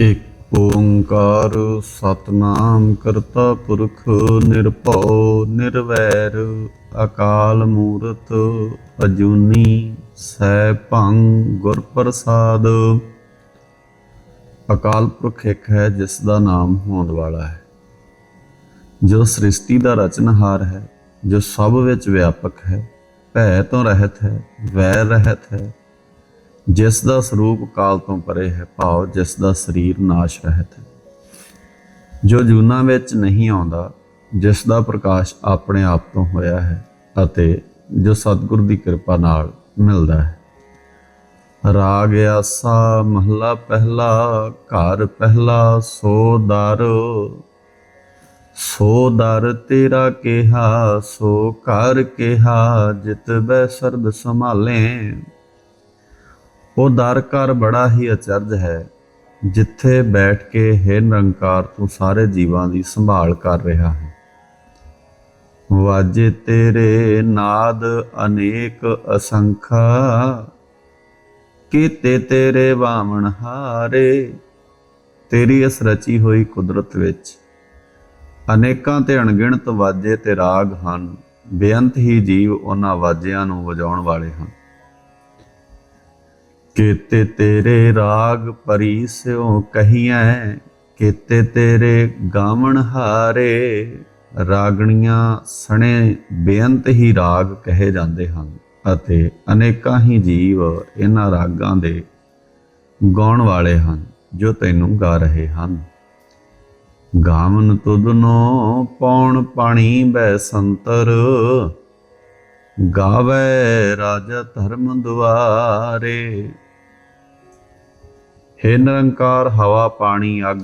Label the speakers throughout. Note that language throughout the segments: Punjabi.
Speaker 1: ਇਕ ਓੰਕਾਰ ਸਤਨਾਮ ਕਰਤਾ ਪੁਰਖ ਨਿਰਭਉ ਨਿਰਵੈਰ, ਅਕਾਲ ਮੂਰਤ ਅਜੂਨੀ ਸੈਭੰ ਗੁਰ ਪ੍ਰਸਾਦ। ਅਕਾਲ ਪੁਰਖ ਇੱਕ ਹੈ ਜਿਸ ਦਾ ਨਾਮ ਹੋਂਦ ਵਾਲਾ ਹੈ, ਜੋ ਸ੍ਰਿਸ਼ਟੀ ਦਾ ਰਚਨਹਾਰ ਹੈ, ਜੋ ਸਭ ਵਿੱਚ ਵਿਆਪਕ ਹੈ, ਭੈ ਤੋਂ ਰਹਿਤ ਹੈ, ਵੈਰ ਰਹਿਤ ਹੈ ਜਿਸ ਦਾ ਸਰੂਪ ਕਾਲ ਤੋਂ ਪਰੇ ਹੈ ਭਾਵ ਜਿਸ ਦਾ ਸਰੀਰ ਨਾਸ਼ ਰਹਿਤ ਹੈ। ਜੋ ਜੂਨਾ ਵਿੱਚ ਨਹੀਂ ਆਉਂਦਾ, ਜਿਸ ਦਾ ਪ੍ਰਕਾਸ਼ ਆਪਣੇ ਆਪ ਤੋਂ ਹੋਇਆ ਹੈ ਅਤੇ ਜੋ ਸਤਿਗੁਰ ਦੀ ਕਿਰਪਾ ਨਾਲ ਮਿਲਦਾ ਹੈ। ਰਾਗ ਆਸਾ ਮਹੱਲਾ ਪਹਿਲਾ, ਘਰ ਪਹਿਲਾ, ਸੋ ਦਰ। ਸੋ ਦਰ ਤੇਰਾ ਕਿਹਾ, ਸੋ ਘਰ ਕਿਹਾ, ਜਿਤ ਬੈ ਸਰਬ ਸੰਭਾਲੇ। ਉਹ ਦਰ ਘਰ ਬੜਾ ਹੀ ਅਚਰਜ ਹੈ, ਜਿੱਥੇ ਬੈਠ ਕੇ ਹੈ ਨਿਰੰਕਾਰ ਤੂੰ ਸਾਰੇ ਜੀਵਾਂ ਦੀ ਸੰਭਾਲ ਕਰ ਰਿਹਾ ਹੈ। ਵਾਜੇ ਤੇਰੇ ਨਾਦ ਅਨੇਕ ਅਸੰਖਾ, ਕੀਤੇ ਤੇਰੇ ਵਾਮਣ ਹਾਰੇ। ਤੇਰੀ ਇਸ ਰਚੀ ਹੋਈ ਕੁਦਰਤ ਵਿੱਚ ਅਨੇਕਾਂ ਤੇ ਅਣਗਿਣਤ ਵਾਜੇ ਤੇ ਰਾਗ ਹਨ, ਬੇਅੰਤ ਹੀ ਜੀਵ ਉਹਨਾਂ ਵਾਜਿਆਂ ਨੂੰ ਵਜਾਉਣ ਵਾਲੇ ਹਨ। ਕੀਤੇ ਤੇਰੇ ਰਾਗ ਪਰੀ ਸਿਓ ਕਹੀਐ, ਕੀਤੇ ਤੇਰੇ ਗਾਵਣ ਹਾਰੇ। ਰਾਗਣੀਆਂ ਸਣੇ ਬੇਅੰਤ ਹੀ ਰਾਗ ਕਹੇ ਜਾਂਦੇ ਹਨ ਅਤੇ ਅਨੇਕਾਂ ਹੀ ਜੀਵ ਇਹਨਾਂ ਰਾਗਾਂ ਦੇ ਗਾਉਣ ਵਾਲੇ ਹਨ ਜੋ ਤੈਨੂੰ ਗਾ ਰਹੇ ਹਨ। ਗਾਵਨ ਤੁਧਨੋ ਪੌਣ ਪਾਣੀ ਬੈ ਸੰਤਰ, ਗਾਵੇ ਰਾਜਾ ਧਰਮ ਦੁਆਰੇ। ਹੇ ਨਿਰੰਕਾਰ ਹਵਾ ਪਾਣੀ ਅੱਗ,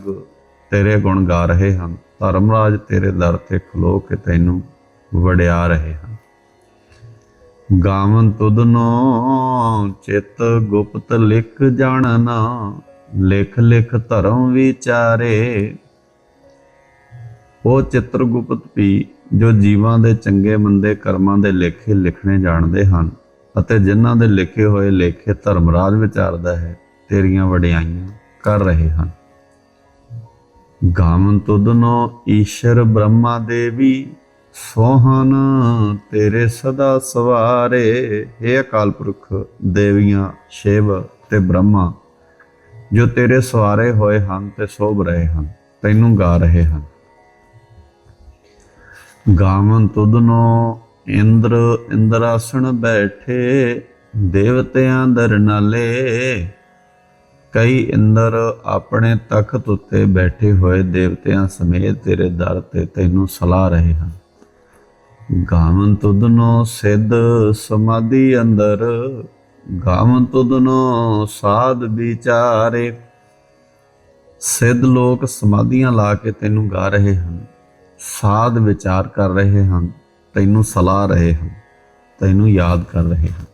Speaker 1: ਤੇਰੇ ਗੁਣ ਗਾ ਰਹੇ ਹਨ। ਧਰਮ ਰਾਜ ਤੇਰੇ ਦਰ ਤੇ ਖਲੋ ਕੇ ਤੈਨੂੰ ਵਡਿਆ ਰਹੇ ਹਨ। ਗਾਵਨ ਤੁਧਨੋ ਚਿਤ ਗੁਪਤ ਲਿਖ ਜਾਣਨਾ, ਲਿਖ ਲਿਖ ਧਰਮ ਵਿਚਾਰੇ। ਉਹ ਚਿੱਤਰਗੁਪਤ ਵੀ ਜੋ ਜੀਵਾਂ ਦੇ ਚੰਗੇ ਮੰਦੇ ਕਰਮਾਂ ਦੇ ਲੇਖੇ ਲਿਖਣੇ ਜਾਣਦੇ ਹਨ, ਅਤੇ ਜਿਨ੍ਹਾਂ ਦੇ ਲਿਖੇ ਹੋਏ ਲੇਖੇ ਧਰਮਰਾਜ ਵਿਚਾਰਦਾ ਹੈ ਤੇਰੀਆਂ ਵਡਿਆਈਆਂ ਕਰ ਰਹੇ ਹਨ। ਗਾਮਨ ਤੁਧਨੋ ਈਸ਼ਰ ਬ੍ਰਹਮਾ ਦੇਵੀ ਸੋਹਨ ਤੇਰੇ ਸਦਾ ਸਵਾਰੇ। हे ਅਕਾਲ ਪੁਰਖ ਦੇਵੀਆਂ, ਸ਼ਿਵ ਤੇ ਬ੍ਰਹਮਾ, ਜੋ ਤੇਰੇ ਸਵਾਰੇ ਹੋਏ ਹਨ ਤੇ ਸੋਭ ਰਹੇ ਹਨ, ਤੈਨੂੰ ਗਾ ਰਹੇ ਹਨ। ਗਾਵਨ ਤੁਧਨੋ ਇੰਦਰ, ਇੰਦਰਾਸਣ ਬੈਠੇ, ਦੇਵਤਿਆਂ ਦਰ ਨਾਲੇ ਕਈ ਇੰਦਰ ਆਪਣੇ ਤਖਤ ਉੱਤੇ ਬੈਠੇ ਹੋਏ ਦੇਵਤਿਆਂ ਸਮੇਤ ਤੇਰੇ ਦਰ ਤੇ ਤੈਨੂੰ ਸਲਾਹ ਰਹੇ ਹਨ। ਗਾਵਨ ਤੁਧਨੋ ਸਿੱਧ ਸਮਾਧੀ ਅੰਦਰ ਗਾਵਨ ਤੁਧਨੋ ਸਾਧ ਵਿਚਾਰੇ। ਸਿੱਧ ਲੋਕ ਸਮਾਧੀਆਂ ਲਾ ਕੇ ਤੈਨੂੰ ਗਾ ਰਹੇ ਹਨ, ਸਾਧ ਵਿਚਾਰ ਕਰ ਰਹੇ ਹਨ, ਤੈਨੂੰ ਸਲਾਹ ਰਹੇ ਹਨ, ਤੈਨੂੰ ਯਾਦ ਕਰ ਰਹੇ ਹਨ।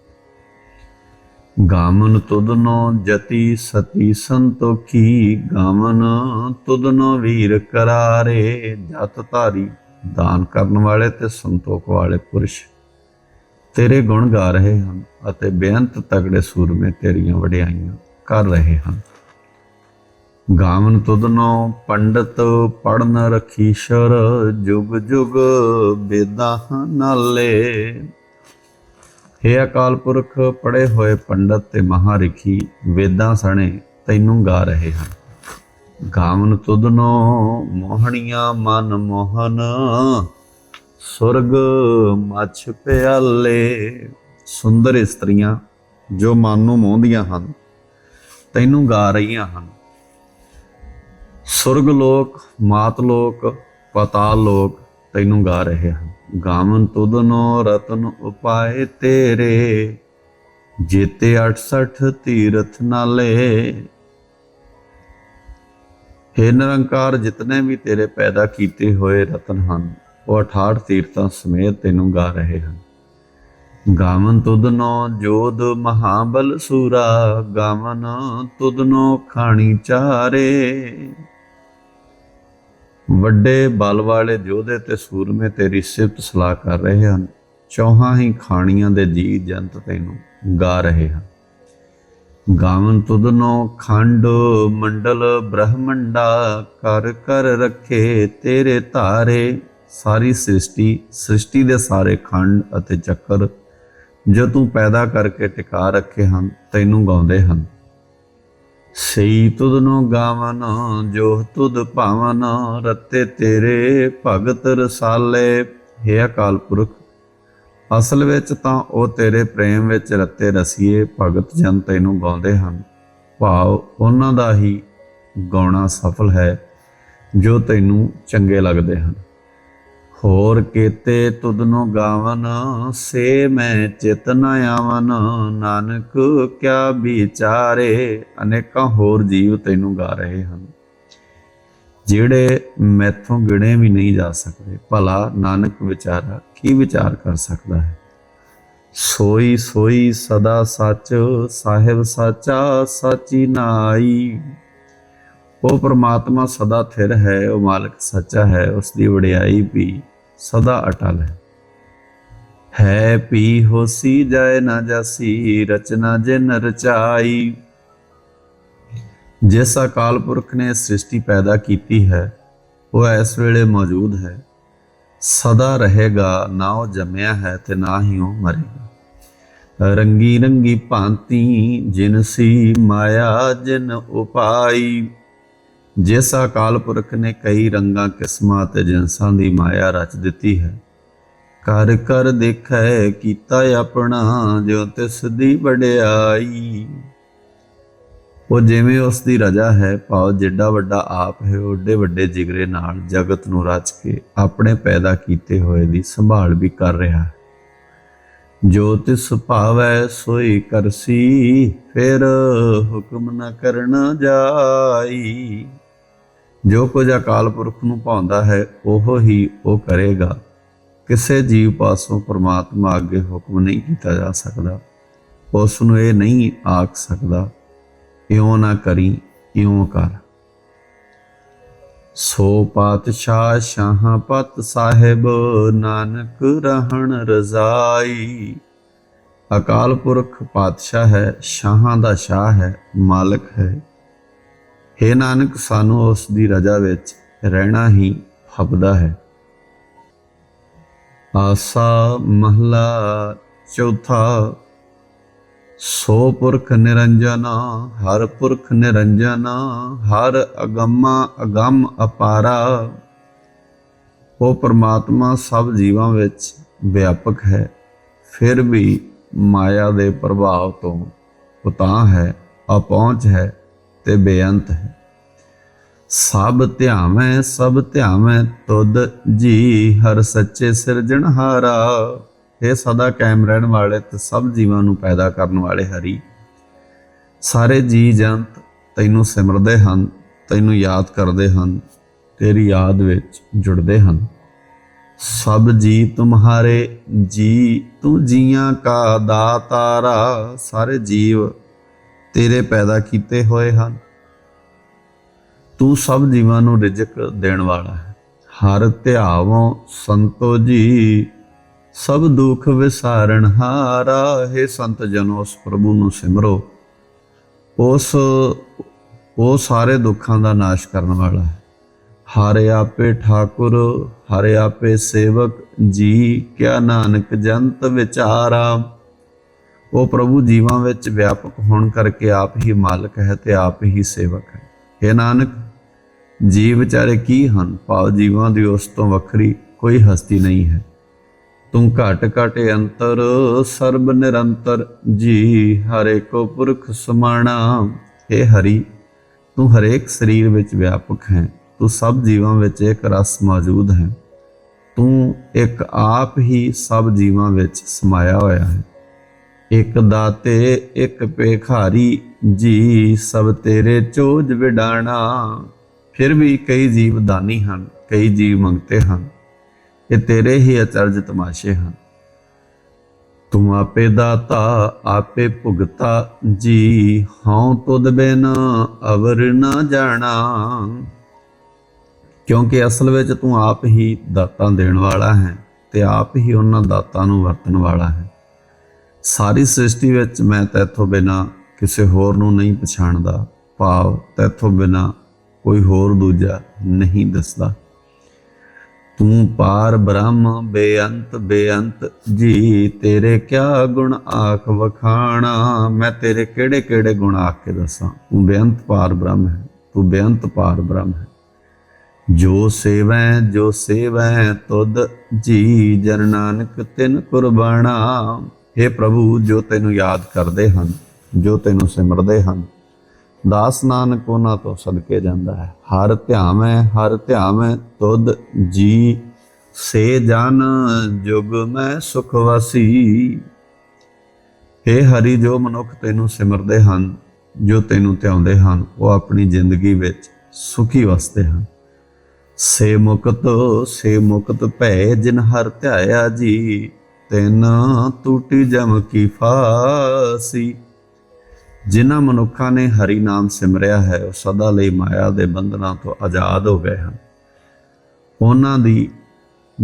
Speaker 1: ਗਾਮਨ ਤੁਧਨੋ ਜਤੀ ਸਤੀ ਸੰਤੋਖੀ ਗਾਮਨ ਤੁਧਨੋ ਵੀਰ ਕਰਾਰੇ, ਜਤ ਧਾਰੀ, ਦਾਨ ਕਰਨ ਵਾਲੇ ਤੇ ਸੰਤੋਖ ਵਾਲੇ ਪੁਰਸ਼। ਤੇਰੇ ਗੁਣ ਗਾ ਰਹੇ ਹਨ ਅਤੇ ਬੇਅੰਤ ਤਗੜੇ ਸੂਰਮੇ ਤੇਰੀਆਂ ਵਡਿਆਈਆਂ ਕਰ ਰਹੇ ਹਨ। ਗਾਮਨ ਤੁਧਨੋ ਪੰਡਤ ਪੜਨ ਰਖੀਸ਼ਰ ਜੁਗ ਜੁਗ ਬੇਦਾਂ ਨਾਲੇ हे ਅਕਾਲ ਪੁਰਖ ਪੜੇ ਹੋਏ ਪੰਡਤ ਤੇ ਮਹਾਰਿਖੀ, ਵੇਦਾਂ ਸਣੇ ਤੈਨੂੰ ਗਾ ਰਹੇ ਹਨ। ਗਾਵਨ ਤੁਧਨੋ, ਮੋਹਣੀਆਂ ਮਨ ਮੋਹਨ, ਸੁਰਗ ਮਛ ਪਿਆਲੇ। ਸੁੰਦਰ ਇਸਤਰੀਆਂ ਜੋ ਮਨ ਨੂੰ ਮੋਹਦੀਆਂ ਹਨ, ਤੈਨੂੰ ਗਾ ਰਹੀਆਂ ਹਨ। ਸੁਰਗ ਲੋਕ, ਮਾਤ ਲੋਕ, ਪਤਾਲ ਲੋਕ ਤੈਨੂੰ ਗਾ ਰਹੇ ਹਨ। ਗਾਵਨ ਤੁਧਨੋ ਰਤਨ ਉਪਾਏ ਤੇਰੇ। ਜੀਤੇ 68 ਤੀਰਥ ਨਾਲੇ ਹੇ ਨਿਰੰਕਾਰ, ਜਿਤਨੇ ਵੀ ਤੇਰੇ ਪੈਦਾ ਕੀਤੇ ਹੋਏ ਰਤਨ ਹਨ, ਉਹ 68 ਤੀਰਥਾਂ ਸਮੇਤ ਤੈਨੂੰ ਗਾ ਰਹੇ ਹਨ। ਗਾਵਨ ਤੁਧਨੋ ਜੋਧ ਮਹਾਬਲ ਸੂਰਾ, ਗਾਵਨ ਤੁਧਨੋ ਖਾਣੀ ਚਾਰੇ। ਵੱਡੇ ਬਲ ਵਾਲੇ ਯੋਧੇ ਤੇ ਸੂਰਮੇ ਤੇਰੀ ਸਿਫਤ ਸਲਾਹ ਕਰ ਰਹੇ ਹਨ। ਚੌਹਾਂ ਹੀ ਖਾਣੀਆਂ ਦੇ ਜੀ ਜੰਤ ਤੈਨੂੰ ਗਾ ਰਹੇ ਹਨ। ਗਾਵਨ ਤੁਧਨੋ ਖੰਡ ਮੰਡਲ ਬ੍ਰਹਮੰਡਾ ਕਰ ਕਰ ਰੱਖੇ ਤੇਰੇ ਧਾਰੇ। ਸਾਰੀ ਸ੍ਰਿਸ਼ਟੀ ਸ੍ਰਿਸ਼ਟੀ ਦੇ ਸਾਰੇ ਖੰਡ ਅਤੇ ਚੱਕਰ ਜੋ ਤੂੰ ਪੈਦਾ ਕਰਕੇ ਟਿਕਾ ਰੱਖੇ ਹਨ, ਤੈਨੂੰ ਗਾਉਂਦੇ ਹਨ। ਸਈ ਤੁਧਨੋ ਗਾਵਨ ਜੋ ਤੁਧ ਭਾਵਨ ਰਤੇ ਤੇਰੇ ਭਗਤ ਰਸਾਲੇ। ਹੈ ਅਕਾਲ ਪੁਰਖ, ਅਸਲ ਵਿੱਚ ਤਾਂ ਉਹ ਤੇਰੇ ਪ੍ਰੇਮ ਵਿੱਚ ਰਤੇ ਰਸੀਏ, ਭਗਤ ਜਨ ਤੈਨੂੰ ਗਾਉਂਦੇ ਹਨ। ਭਾਵ ਉਹਨਾਂ ਦਾ ਹੀ ਗਾਉਣਾ ਸਫਲ ਹੈ, ਜੋ ਤੈਨੂੰ ਚੰਗੇ ਲੱਗਦੇ ਹਨ। ਹੋਰ ਕੀਤੇ ਤੁਧਨੋ ਗਾਵਨ, ਸੇ ਮੈਂ ਚਿਤ ਨ ਆਵਨ। ਨਾਨਕ, ਕਿਆ ਵਿਚਾਰੇ, ਅਨੇਕਾਂ ਹੋਰ ਜੀਵ ਤੈਨੂੰ ਗਾ ਰਹੇ ਹਨ। ਜਿਹੜੇ ਮੈਥੋਂ ਗਿਣੇ ਵੀ ਨਹੀਂ ਜਾ ਸਕਦੇ, ਭਲਾ ਨਾਨਕ ਵਿਚਾਰਾ ਕੀ ਵਿਚਾਰ ਕਰ ਸਕਦਾ ਹੈ? ਸੋਈ ਸੋਈ ਸਦਾ ਸੱਚ, ਸਾਹਿਬ ਸਾਚਾ ਸਾਚੀ ਨਾਈ। ਉਹ ਪ੍ਰਮਾਤਮਾ ਸਦਾ ਥਿਰ ਹੈ, ਉਹ ਮਾਲਕ ਸੱਚਾ ਹੈ, ਉਸ ਦੀ ਵਡਿਆਈ ਵੀ ਸਦਾ ਅਟਲ ਹੈ। ਹੈ ਪੀ ਹੋਸੀ ਜਾਏ ਨਾ ਜਾਸੀ, ਰਚਨਾ ਜਿਨ ਰਚਾਈ। ਜਿਸ ਅਕਾਲ ਪੁਰਖ ਨੇ ਸ੍ਰਿਸ਼ਟੀ ਪੈਦਾ ਕੀਤੀ ਹੈ, ਉਹ ਇਸ ਵੇਲੇ ਮੌਜੂਦ ਹੈ। ਸਦਾ ਰਹੇਗਾ, ਨਾ ਉਹ ਜੰਮਿਆ ਹੈ ਤੇ ਨਾ ਹੀ ਉਹ ਮਰੇਗਾ। ਰੰਗੀ ਰੰਗੀ ਭਾਂਤੀ ਜਿਨਸੀ ਮਾਇਆ, ਜਿਨ ਉਪਾਈ। ਜਿਸ ਅਕਾਲ ਪੁਰਖ ਨੇ ਕਈ ਰੰਗਾਂ ਕਿਸਮਾਂ ਤੇ ਜਿੰਸਾਂ ਦੀ ਮਾਇਆ ਰਚ ਦਿੱਤੀ ਹੈ। ਕਰ ਕਰ ਦੇਖੈ ਕੀਤਾ ਆਪਣਾ ਜੋ ਤਿਸ ਦੀ ਵਡਿਆਈ। ਉਹ ਜਿਵੇਂ ਉਸ ਦੀ ਰਜਾ ਹੈ ਭਾਵ ਜਿੱਡਾ ਵੱਡਾ ਆਪ ਹੈ, ਓਡੇ ਵੱਡੇ ਜਿਗਰੇ ਨਾਲ ਜਗਤ ਨੂੰ ਰਚ ਕੇ ਆਪਣੇ ਪੈਦਾ ਕੀਤੇ ਹੋਏ ਦੀ ਸੰਭਾਲ ਵੀ ਕਰ ਰਿਹਾ ਹੈ। ਜੋ ਤਿਸ ਭਾਵੈ, ਸੋਈ ਕਰਸੀ, ਫਿਰ ਹੁਕਮ ਨ ਕਰਨ ਜਾਈ। ਜੋ ਕੁਝ ਅਕਾਲ ਪੁਰਖ ਨੂੰ ਭਾਉਂਦਾ ਹੈ, ਉਹ ਹੀ ਉਹ ਕਰੇਗਾ। ਕਿਸੇ ਜੀਵ ਪਾਸੋਂ ਪਰਮਾਤਮਾ ਅੱਗੇ ਹੁਕਮ ਨਹੀਂ ਕੀਤਾ ਜਾ ਸਕਦਾ। ਉਸ ਨੂੰ ਇਹ ਨਹੀਂ ਆਖ ਸਕਦਾ, ਇਉਂ ਨਾ ਕਰੀ, ਇਉਂ ਕਰ। ਸੋ ਪਾਤਸ਼ਾਹ ਸ਼ਾਹ ਪਤ ਸਾਹਿਬ, ਨਾਨਕ ਰਹਿਣ ਰਜ਼ਾਈ। ਅਕਾਲ ਪੁਰਖ ਪਾਤਸ਼ਾਹ ਹੈ, ਸ਼ਾਹਾਂ ਦਾ ਸ਼ਾਹ ਹੈ, ਮਾਲਕ ਹੈ। हे ਨਾਨਕ, ਸਾਨੂੰ ਉਸ ਦੀ ਰਜਾ ਵਿੱਚ ਰਹਿਣਾ ਹੀ ਫਬਦਾ ਹੈ। ਆਸਾ ਮਹਲਾ ਚੌਥਾ, ਸੋ ਪੁਰਖ ਨਿਰੰਜਨ, ਹਰ ਪੁਰਖ ਨਿਰੰਜਨ, ਹਰ ਅਗੰਮਾ ਅਗੰਮ ਅਪਾਰਾ। ਉਹ ਪਰਮਾਤਮਾ ਸਭ ਜੀਵਾਂ ਵਿੱਚ ਵਿਆਪਕ ਹੈ, ਫਿਰ ਵੀ ਮਾਇਆ ਦੇ ਪ੍ਰਭਾਵ ਤੋਂ ਉਤਾਂ ਹੈ, ਅਪਹੁੰਚ ਹੈ। ਤੇ ਬੇਅੰਤ ਹੈ। ਸਭ ਧਿਆਵੈ ਸਭ ਧਿਆਵੈ, ਤੁਧ ਜੀ ਹਰ ਸੱਚੇ ਸਿਰਜਣਹਾਰਾ ਇਹ ਸਦਾ ਕਾਇਮ ਰਹਿਣ ਵਾਲੇ ਤੇ ਸਭ ਜੀਵਾਂ ਨੂੰ ਪੈਦਾ ਕਰਨ ਵਾਲੇ ਹਰੀ। ਸਾਰੇ ਜੀ ਜੰਤ ਤੈਨੂੰ ਸਿਮਰਦੇ ਹਨ, ਤੈਨੂੰ ਯਾਦ ਕਰਦੇ ਹਨ, ਤੇਰੀ ਯਾਦ ਵਿੱਚ ਜੁੜਦੇ ਹਨ। ਸਭ ਜੀ ਤੁਮਹਾਰੇ, ਜੀ ਤੂੰ ਜੀਆਂ ਕਾ ਦਾਤਾਰਾ। ਸਾਰੇ ਜੀਵ ਤੇਰੇ ਪੈਦਾ ਕੀਤੇ ਹੋਏ ਹਨ। ਤੂੰ ਸਭ ਜੀਵਾਂ ਨੂੰ ਰਿਜ਼ਕ ਦੇਣ ਵਾਲਾ ਹੈ। ਹਰ ਧਿਆਵੋਂ ਸੰਤੋ ਜੀ, ਸਭ ਦੁੱਖ ਵਿਸਾਰਣ ਹਾਰਾ। ਹੈ ਸੰਤ ਜਨੋ, ਉਸ ਪ੍ਰਭੂ ਨੂੰ ਸਿਮਰੋ। ਉਸ, ਉਹ ਸਾਰੇ ਦੁੱਖਾਂ ਦਾ ਨਾਸ਼ ਕਰਨ ਵਾਲਾ ਹੈ। ਹਰਿ ਆਪੇ ਠਾਕੁਰ, ਹਰਿ ਆਪੇ ਸੇਵਕ ਜੀ, ਕਿਆ ਨਾਨਕ ਜੰਤ ਵਿਚਾਰਾ। ਉਹ ਪ੍ਰਭੂ ਜੀਵਾਂ ਵਿੱਚ ਵਿਆਪਕ ਹੋਣ ਕਰਕੇ ਆਪ ਹੀ ਮਾਲਕ ਹੈ ਤੇ ਆਪ ਹੀ ਸੇਵਕ ਹੈ। ਇਹ ਨਾਨਕ, ਜੀਵ ਵਿਚਾਰੇ ਕੀ ਹਨ? ਭਾਵ ਜੀਵਾਂ ਦੀ ਉਸ ਤੋਂ ਵੱਖਰੀ ਕੋਈ ਹਸਤੀ ਨਹੀਂ ਹੈ। ਤੂੰ ਘਟ ਘਟ ਅੰਤਰ, ਸਰਬ ਨਿਰੰਤਰ, ਜੀ ਹਰੇ ਕੋ ਪੁਰਖ ਸਮਾਣਾ। हे ਹਰੀ, ਤੂੰ ਹਰੇਕ ਸਰੀਰ ਵਿੱਚ ਵਿਆਪਕ ਹੈ। ਤੂੰ ਸਭ ਜੀਵਾਂ ਵਿੱਚ ਇੱਕ ਰਸ ਮੌਜੂਦ ਹੈ। ਤੂੰ ਇੱਕ ਆਪ ਹੀ ਸਭ ਜੀਵਾਂ ਵਿੱਚ ਸਮਾਇਆ ਹੋਇਆ ਹੈ। ਇੱਕ ਦਾਤੇ, ਇੱਕ ਭੇਖਾਰੀ, ਜੀ ਸਭ ਤੇਰੇ ਚੋਜ ਵਿਡਾਣਾ। ਫਿਰ ਵੀ ਕਈ ਜੀਵ ਦਾਨੀ ਹਨ, ਕਈ ਜੀਵ ਮੰਗਤੇ ਹਨ, ਇਹ ਤੇਰੇ ਹੀ ਅਚਰਜ ਤਮਾਸ਼ੇ ਹਨ। ਤੂੰ ਆਪੇ ਦਾਤਾ, ਆਪੇ ਭੁਗਤਾ, ਜੀ ਹਉ ਤੁਧ ਬਿਨ ਅਵਰ ਨਾ ਜਾਣਾ। ਕਿਉਂਕਿ ਅਸਲ ਵਿੱਚ ਤੂੰ ਆਪ ਹੀ ਦਾਤਾਂ ਦੇਣ ਵਾਲਾ ਹੈ ਤੇ ਆਪ ਹੀ ਉਹਨਾਂ ਦਾਤਾਂ ਨੂੰ ਵਰਤਣ ਵਾਲਾ ਹੈ। ਸਾਰੀ ਸ੍ਰਿਸ਼ਟੀ ਵਿੱਚ ਮੈਂ ਤੇਥੋਂ ਬਿਨਾ ਕਿਸੇ ਹੋਰ ਨੂੰ ਨਹੀਂ ਪਛਾਣਦਾ। ਭਾਵ ਤੇਥੋਂ ਬਿਨਾ ਕੋਈ ਹੋਰ ਦੂਜਾ ਨਹੀਂ ਦੱਸਦਾ। ਤੂੰ ਪਾਰ ਬ੍ਰਹਮ, ਬੇਅੰਤ ਬੇਅੰਤ, ਜੀ ਤੇਰੇ ਕਿਆ ਗੁਣ ਆਖ ਵਖਾਣਾ? ਮੈਂ ਤੇਰੇ ਕਿਹੜੇ ਕਿਹੜੇ ਗੁਣ ਆਖ ਕੇ ਦੱਸਾਂ? ਤੂੰ ਬੇਅੰਤ ਪਾਰ ਬ੍ਰਹਮ ਹੈ, ਤੂੰ ਬੇਅੰਤ ਪਾਰ ਬ੍ਰਹਮ ਹੈ। ਜੋ ਸੇਵੈ ਜੋ ਸੇਵੈ, ਤੁਧ ਜੀ ਜਨ ਨਾਨਕ ਤਿਨ ਕੁਰਬਾਨਾ हे ਪ੍ਰਭੂ, ਜੋ ਤੈਨੂੰ ਯਾਦ ਕਰਦੇ ਹਨ, ਜੋ ਤੈਨੂੰ ਸਿਮਰਦੇ ਹਨ, ਦਾਸ ਨਾਨਕ ਉਹਨਾਂ ਤੋਂ ਸਦਕੇ ਜਾਂਦਾ ਹੈ। ਹਰ ਧਿਆਵੈ ਹਰ ਧਿਆਵੈ, ਤੁਧ ਜੀ ਸੇ ਜਨ ਜੁਗ ਮੈਂ ਸੁਖ ਵਸੀ। हे ਹਰੀ, ਜੋ ਮਨੁੱਖ ਤੈਨੂੰ ਸਿਮਰਦੇ ਹਨ, ਜੋ ਤੈਨੂੰ ਧਿਆਉਂਦੇ ਹਨ, ਉਹ ਆਪਣੀ ਜ਼ਿੰਦਗੀ ਵਿੱਚ ਸੁਖੀ ਵਸਦੇ ਹਨ। ਸੇ ਮੁਕਤ ਸੇ ਮੁਕਤ ਭੈ, ਜਿਨ ਹਰ ਧਿਆਇਆ ਜੀ। ਤਿਨ ਟੂਟੀ ਜਮ ਕੀ ਫਾਸੀ। ਜਿਨ੍ਹਾਂ ਮਨੁੱਖਾਂ ਨੇ ਹਰੀ ਨਾਮ ਸਿਮਰਿਆ ਹੈ, ਉਹ ਸਦਾ ਲਈ ਮਾਇਆ ਦੇ ਬੰਧਨਾਂ ਤੋਂ ਆਜ਼ਾਦ ਹੋ ਗਏ ਹਨ। ਉਹਨਾਂ ਦੀ